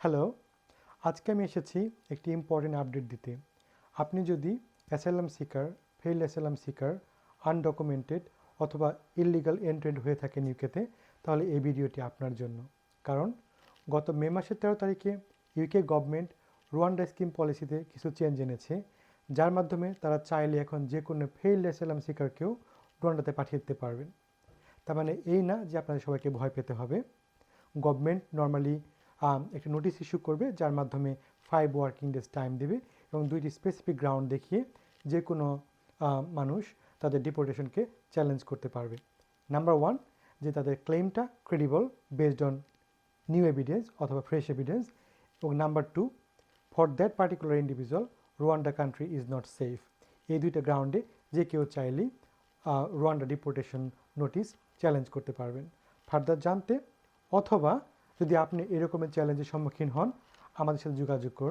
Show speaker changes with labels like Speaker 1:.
Speaker 1: Hello, আজকে আমি এসেছি একটি ইম্পর্টেন্ট আপডেট দিতে। আপনি যদি asylum seeker fail asylum seeker undocumented অথবা ইললিগাল এন্ট্রেন্ড হয়ে থাকেন ইউকেতে তাহলে এই ভিডিওটি আপনার জন্য। কারণ গত মে মাসের তেরো তারিখে ইউকে গভর্নমেন্ট রুয়ান্ডা স্কিম পলিসিতে কিছু চেঞ্জ এনেছে, যার মাধ্যমে তারা চাইলে এখন যে কোনো ফেইল অ্যাসাইলাম সিকারকেও রুয়ান্ডাতে পাঠিয়ে দিতে পারবেন। তার মানে এই না যে আপনাদের সবাইকে ভয় পেতে হবে। গভর্নমেন্ট নর্মালি একটি নোটিশ ইস্যু করবে, যার মাধ্যমে ফাইভ ওয়ার্কিং ডেজ টাইম দেবে এবং দুইটি স্পেসিফিক গ্রাউন্ড দেখিয়ে যে কোনো মানুষ তাদের ডিপোর্টেশনকে চ্যালেঞ্জ করতে পারবে। নাম্বার ওয়ান যে তাদের ক্লেমটা credible based on new evidence অথবা ফ্রেশ এভিডেন্স এবং number two for that particular individual Rwanda country is not safe এই দুইটা গ্রাউন্ডে যে কেউ চাইলেই রুয়ান্ডা ডিপোর্টেশন নোটিশ চ্যালেঞ্জ করতে পারবেন। ফার্দার জানতে অথবা যদি আপনি এরকমের চ্যালেঞ্জের সম্মুখীন হন আমাদের সাথে যোগাযোগ করুন।